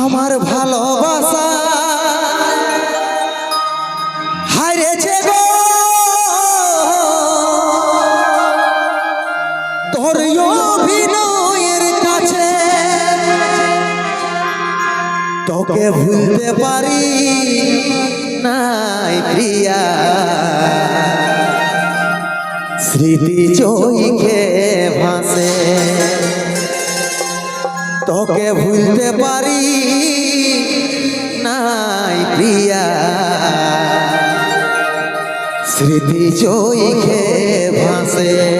আমার ভালোবাসা। হারেছে তোকে ভুলতে পারি নাই প্রিয়া। স্মৃতি চইকে ভাসে। তোকে ভুলতে পারি নাই প্রিয়া। স্মৃতি চইকে ভাসে।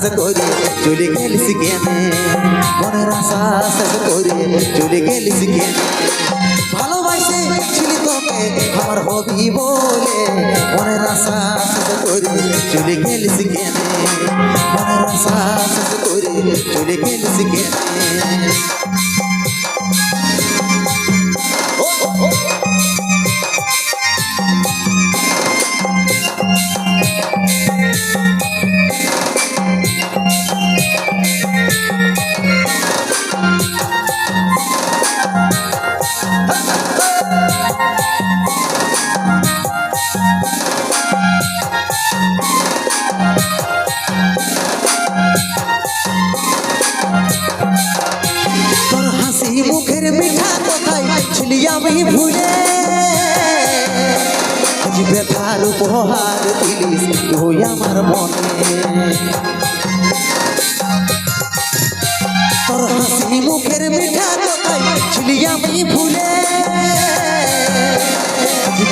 আশা করে চলে গেলিস কেনে? মনের আশা শেষ করে চলে গেলিস কেনে? ভালোবাসে ছিলি তোকে, আমার হবি বলে। মনের আশা শেষ করে চলে গেলিস কেনে? মনের আশা শেষ করে চলে গেলিস কেনে? আমি ভুলে ব্যথার উপহার দিলিস তুই আমার মনে। তোর হাসি মুখের মিঠা কথাই ছিলি আমি ভুলে।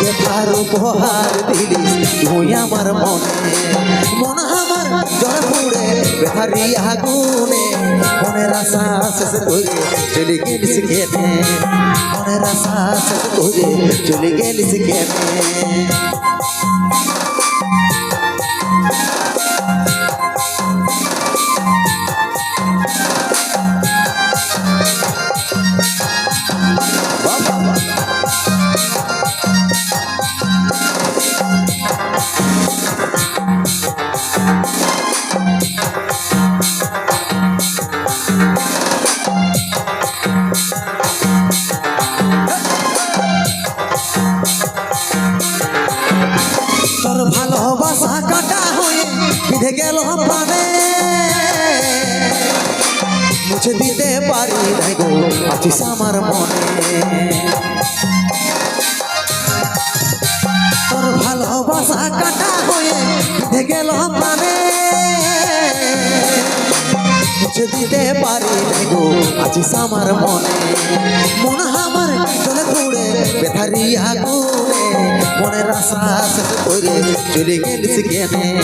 ব্যথার উপহার দিলিস তুই আমার মনে। মন আমার জল পুড়ে, বেহারি আগুনে। মনের আশা শেষ করে চলে গেলিস কেনে মনের আশা শেষ করে চলে গেলিস কেনে ভালোবাসা কাটা হয়ে বিধে গেল প্রাণে মুছে দিতে পারি নাই গো, আছিস আমার মনে। তোর ভালোবাসা কাটা হয়ে বিধে গেল প্রাণে মুছে দিতে পারি নাই গো, আছিস আমার মনে। মন আমার চলে ঘুরে বেথারি আগুনে মনের আশা করে চলে গেলিস কেনে।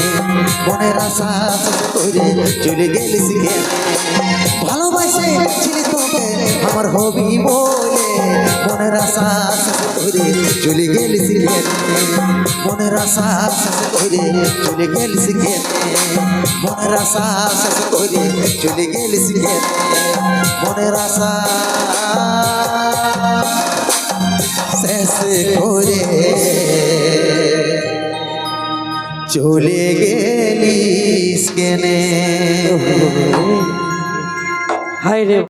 মনের আশা করে চলে গেলিস কেনে। ভালোবাসে ছিলি তোকে আমার হবি বলে। মনের আশা করে চলে গেলিস কেনে। মনের আশা করে চলে গেলিস কেনে। মনের আশা করে চলে গেলিস কেনে। মনের আশা শেষ করে চলে গেলিস কেনে হাই রে